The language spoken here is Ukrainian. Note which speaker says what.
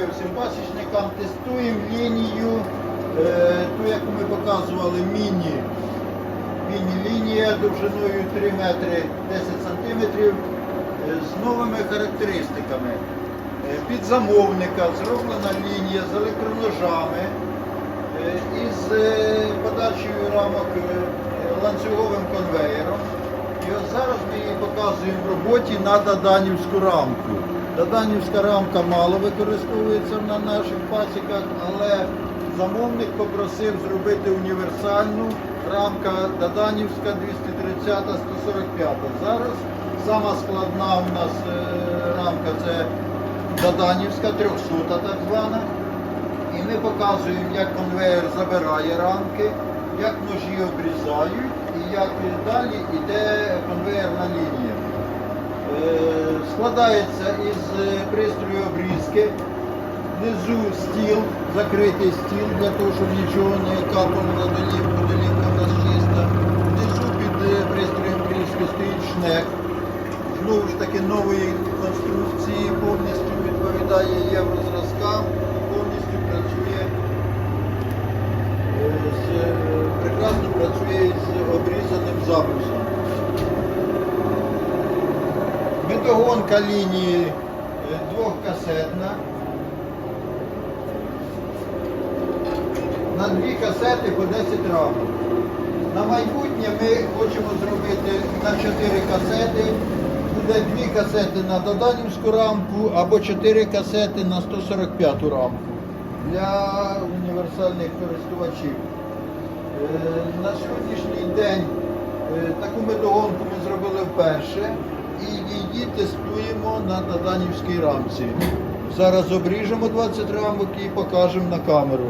Speaker 1: здоров'я всім пасічникам. Тестуємо лінію, е, ту, яку ми показували, міні. Міні-лінія довжиною 3 метри 10 сантиметрів е, з новими характеристиками. Е, Під замовника зроблена лінія з електроножами із подачею рамок ланцюговим конвеєром. І от зараз ми її показуємо в роботі на Даданівську рамку. Даданівська рамка мало використовується на наших пасіках, але замовник попросив зробити універсальну рамка Даданівська 230-145. Зараз сама складна у нас е, рамка це Даданівська 300 так звана. І ми показуємо, як конвейер забирає рамки, як ножі обрізають і як далі йде. Е, Складається із е, пристрою обрізки, внизу стіл, закритий стіл для того, щоб нічого не капало на долівку, долівка в нас чиста. Внизу під е, пристроєм обрізки стоїть шнек. Знову ж таки нової конструкції, повністю відповідає єврозразкам, повністю працює е, з, прекрасно працює з обрізаним запусом. Медогонка лінії е, двохкасетна. На дві касети по 10 рамок. На майбутнє ми хочемо зробити на 4 касети. Буде дві касети на Доданівську рамку або 4 касети на 145 рамку для універсальних користувачів. Е, На сьогоднішній день е, таку медогонку ми зробили вперше і її тестуємо на Таданівській рамці. Зараз обріжемо 20 рамок і покажемо на камеру.